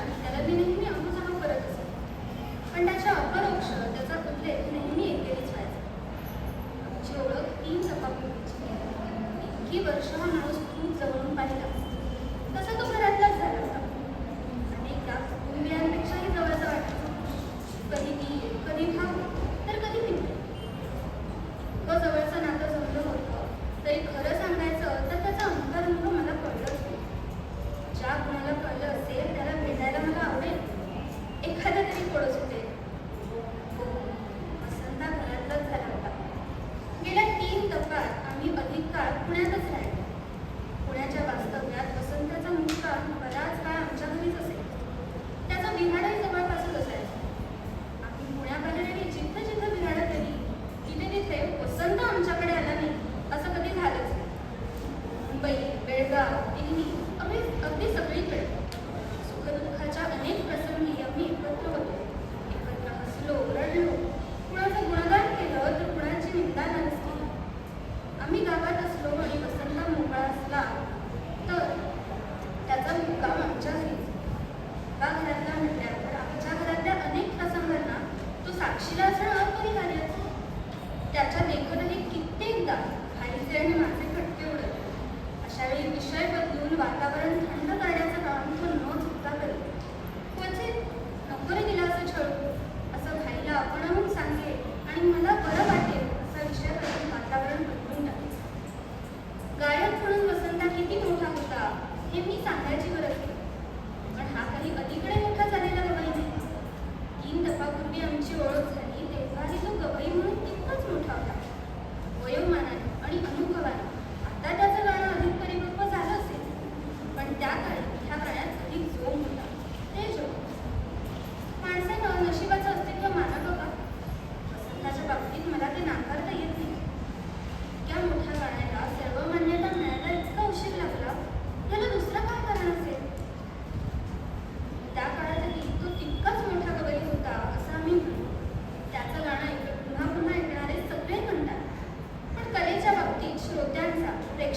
असतात त्याला नेहमी करत असे. पण त्याच्या अपरोक्ष त्याचा नेहमी तीन इतकी वर्ष माणूस पुण्यातच राहिले. पुण्याच्या वास्तव्यात वसंताचा मुक्का बराच अक्षरासह कोणी झाले त्याच्या लेखनाने कित्येकदा हरिद्रेने माझे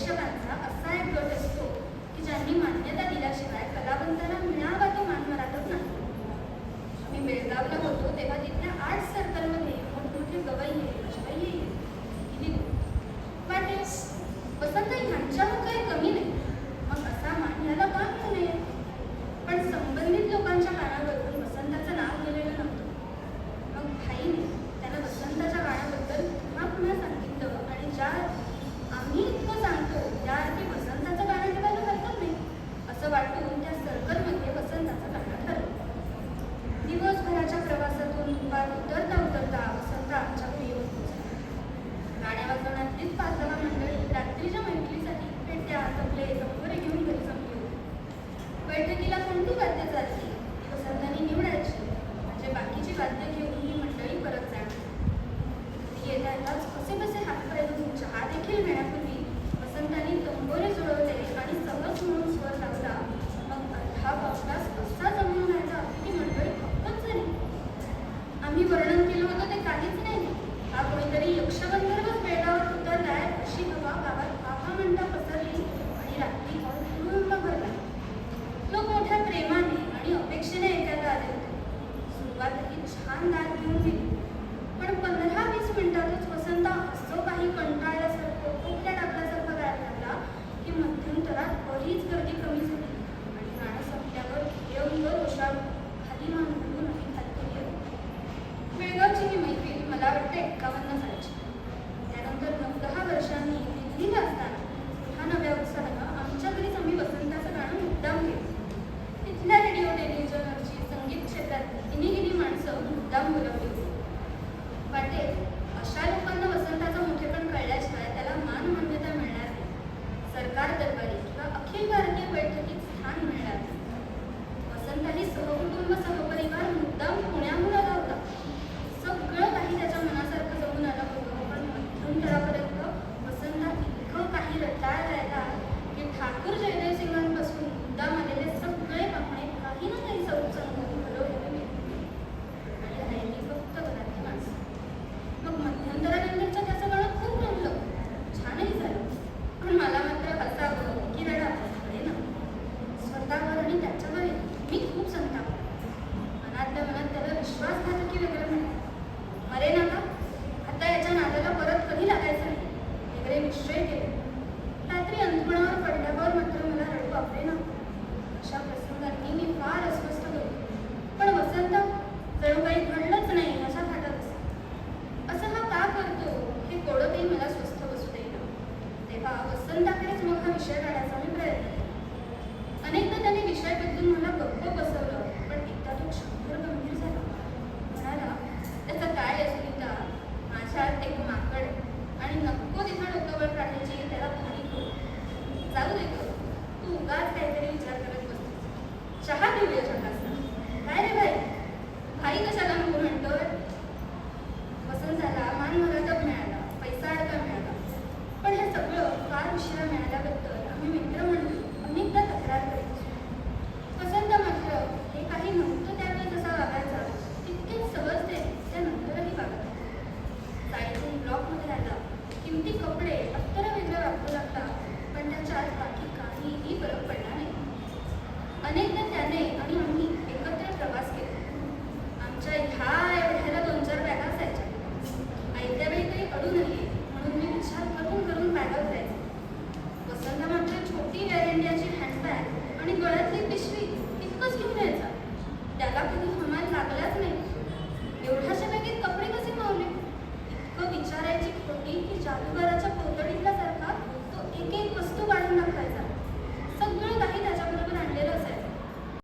वैष्णवांचा असा एक गट असतो की ज्यांनी मान्यता दिल्याशिवाय कलावंतांना लोक मोठ्या प्रेमाने आणि अपेक्षेने ऐकायला आले होते सुरुवातही छान दाद घेऊन दिली. पण पंधरा वीस मिनिटातच वसंत असतो काही कंटाळल्यास Shall Thank you.